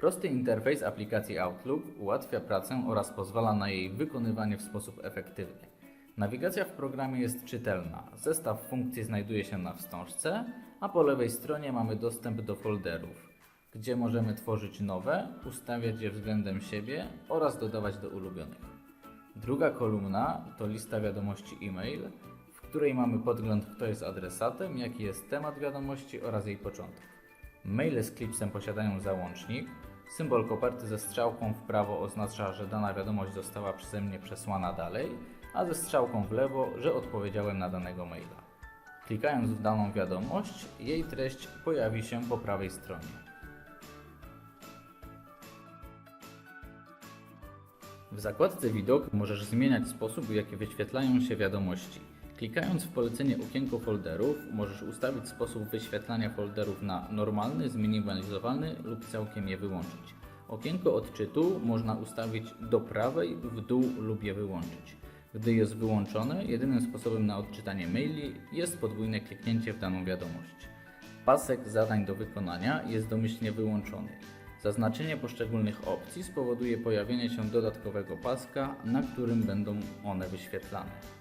Prosty interfejs aplikacji Outlook ułatwia pracę oraz pozwala na jej wykonywanie w sposób efektywny. Nawigacja w programie jest czytelna. Zestaw funkcji znajduje się na wstążce, a po lewej stronie mamy dostęp do folderów, gdzie możemy tworzyć nowe, ustawiać je względem siebie oraz dodawać do ulubionych. Druga kolumna to lista wiadomości e-mail, w której mamy podgląd, kto jest adresatem, jaki jest temat wiadomości oraz jej początek. Maile z klipsem posiadają załącznik. Symbol koperty ze strzałką w prawo oznacza, że dana wiadomość została przeze mnie przesłana dalej, a ze strzałką w lewo, że odpowiedziałem na danego maila. Klikając w daną wiadomość, jej treść pojawi się po prawej stronie. W zakładce Widok możesz zmieniać sposób, w jaki wyświetlają się wiadomości. Klikając w polecenie okienko folderów, możesz ustawić sposób wyświetlania folderów na normalny, zminimalizowany lub całkiem je wyłączyć. Okienko odczytu można ustawić do prawej, w dół lub je wyłączyć. Gdy jest wyłączone, jedynym sposobem na odczytanie maili jest podwójne kliknięcie w daną wiadomość. Pasek zadań do wykonania jest domyślnie wyłączony. Zaznaczenie poszczególnych opcji spowoduje pojawienie się dodatkowego paska, na którym będą one wyświetlane.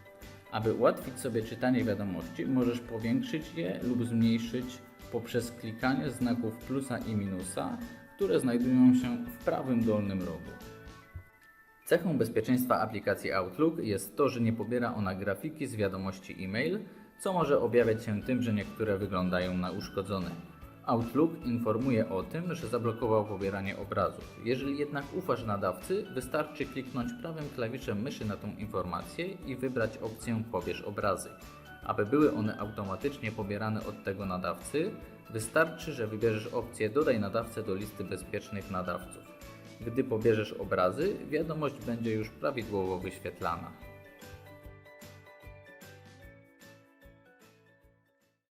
Aby ułatwić sobie czytanie wiadomości, możesz powiększyć je lub zmniejszyć poprzez klikanie znaków plusa i minusa, które znajdują się w prawym dolnym rogu. Cechą bezpieczeństwa aplikacji Outlook jest to, że nie pobiera ona grafiki z wiadomości e-mail, co może objawiać się tym, że niektóre wyglądają na uszkodzone. Outlook informuje o tym, że zablokował pobieranie obrazów. Jeżeli jednak ufasz nadawcy, wystarczy kliknąć prawym klawiszem myszy na tą informację i wybrać opcję Pobierz obrazy. Aby były one automatycznie pobierane od tego nadawcy, wystarczy, że wybierzesz opcję Dodaj nadawcę do listy bezpiecznych nadawców. Gdy pobierzesz obrazy, wiadomość będzie już prawidłowo wyświetlana.